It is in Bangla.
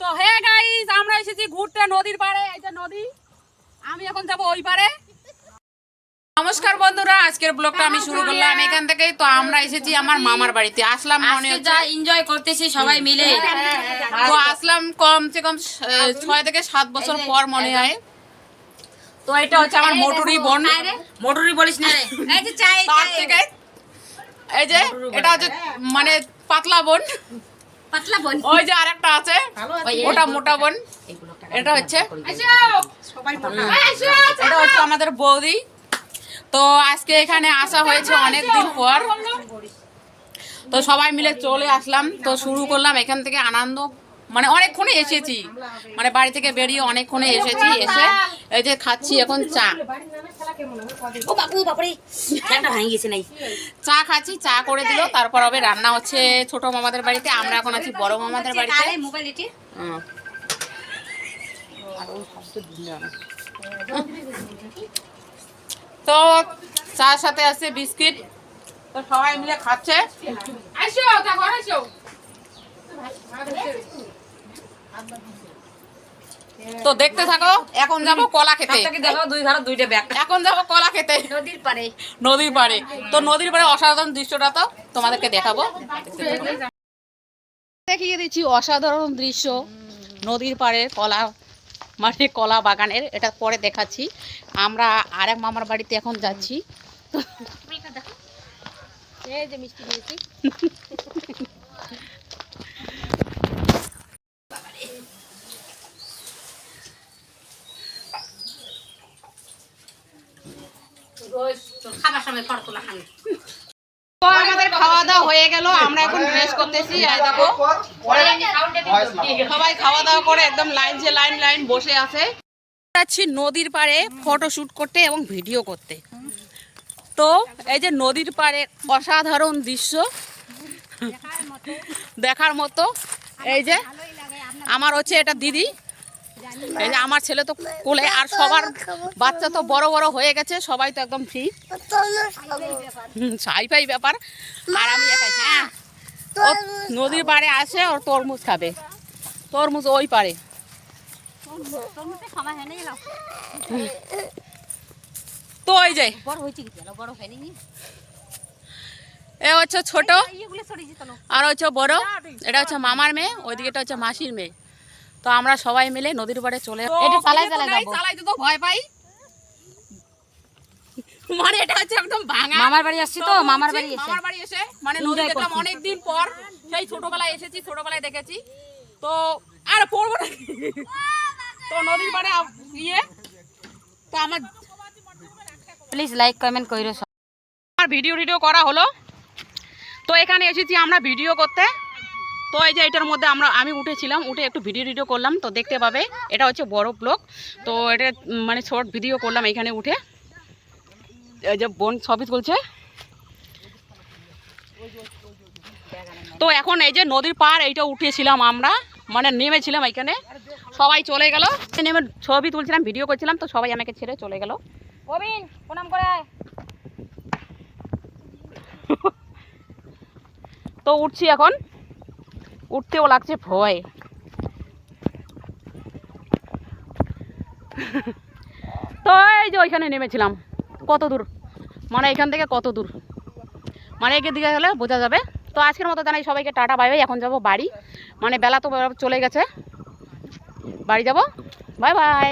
তো হে গাইস আমরা এসেছি ঘুরতে নদীর পাড়ে এই যে নদী। আমি এখন যাব ওই পাড়ে। নমস্কার বন্ধুরা আজকের ব্লগটা আমি শুরু করলাম এখান থেকেই। তো আমরা এসেছি আমার মামার বাড়িতে। আসলাম মনে আজকে হচ্ছে যা এনজয় করতেছি সবাই মিলে। তো আসলাম কমসে কম ছয় থেকে সাত বছর পর মনে হয়। তো এটা হচ্ছে আমার মোটুরি বোন। মোটরি বলিস না? এই যে চাই তার থেকে। এই যে এটা হচ্ছে মানে পাতলা বোন। পাতলা বোন। ওই যে আরেকটা আছে ওটা মোটা বোন। এটা হচ্ছে এটা হচ্ছে আমাদের বৌদি। তো আজকে এখানে আসা হয়েছে অনেক দিন পর। তো সবাই মিলে চলে আসলাম। তো শুরু করলাম এখান থেকে আনন্দ। মানে অনেকক্ষণে এসেছি। মানে বাড়ি থেকে বেরিয়ে অনেকক্ষণে এসেছি। এসে এই যে খাচ্ছি এখন চা। ও বাবু বাপরে একটা ভাঙি গেছে নাই। চা খাচ্ছি চা করে দিল তারপর হবে রান্না হচ্ছে ছোট মামাদের বাড়িতে আমরা এখন আছি বড় মামাদের বাড়িতে। আরে মোবাইল এটি? তো চার সাথে আছে বিস্কিট তো সবাই মিলে খাচ্ছে। আসো দেখো আসো তো দেখতে থাকো এখন যাব কলা খেতে। দুই ঘর দুইটা ব্যাগ। এখন যাব কলা খেতে। নদীর পারে নদীর পাড়ে। তো নদীর পাড়ে অসাধারণ দৃশ্যটা তো তোমাদেরকে দেখাবো। দেখিয়ে দিচ্ছি অসাধারণ দৃশ্য। নদীর পাড়ে কলা মানে কলা বাগানের এটা পরে দেখাচ্ছি। আমরা আরেক মামার বাড়িতে এখন যাচ্ছি। এই যে মিষ্টি তো আমাদের খাওয়া দাওয়া হয়ে গেল, আমরা এখন ড্রেস করতেছি, এই সবাই খাওয়া দাওয়া করে একদম লাইন যে লাইন লাইন বসে আছে। যাচ্ছি নদীর পাড়ে ফটো শুট করতে এবং ভিডিও করতে। তো এই যে নদীর পাড়ে অসাধারণ দৃশ্য। দেখার মতো। এই যে, আমার হচ্ছে এটা দিদি। এই যে আমার ছেলে তো কোলে আর সবার বাচ্চা তো বড় বড় হয়ে গেছে, সবাই তো একদম ফ্রি ছাই ফাই ব্যাপার। আর আমি একাই হ্যাঁ। নদীর পাড়ে আসে ওর তরমুজ খাবে। তরমুজ ওই পারে তো ওই যে। এ হচ্ছে ছোট, আর হচ্ছে বড়। এটা হচ্ছে মামার মেয়ে, ওইদিকে এটা হচ্ছে মাসির মেয়ে। তো আমরা সবাই মিলে নদীর পাড়ে চলে এটা চালাই চালাই যাব। চালাইতে তো ভয় পাই। মানে এটা হচ্ছে একদম ভাঙা। মামার বাড়ি আসছি তো মামার বাড়ি এসে। মামার বাড়ি এসে মানে নদী দেখলাম অনেকদিন পর সেই ছোটবেলায় এসেছি ছোটবেলায় দেখেছি। তো আর পড়ব না। তো নদীর পাড়ে তো আমার প্লিজ লাইক কমেন্ট কইরো আমার ভিডিও টিডিও করা হলো। তো এখানে এসেছি আমরা ভিডিও করতে। তো এই যে এটার মধ্যে আমরা আমি উঠেছিলাম উঠে একটু ভিডিও টিডিও করলাম তো দেখতে পাবে এটা হচ্ছে বড় ব্লক তো এটা মানে শর্ট ভিডিও করলাম এখানে উঠে। এই যে বোন ছবি তুলছে। তো এখন এই যে নদীর পার এইটা উঠেছিলাম আমরা মানে নেমেছিলাম এখানে সবাই চলে গেল। নেমে ছবি তুলছিলাম ভিডিও করছিলাম তো সবাই আমাকে ছেড়ে চলে গেল। কবিন প্রণাম করে তো উঠছি এখন। উঠতেও লাগছে ভয়। তো এই যে ওইখানে নেমেছিলাম, কত দূর? মানে এখান থেকে কত দূর? মানে একের দিকে গেলে বোঝা যাবে। তো আজকের মতো জানাই সবাইকে টাটা, বাই বাই, এখন যাব বাড়ি। মানে বেলা তো চলে গেছে। বাড়ি যাব? Bye bye.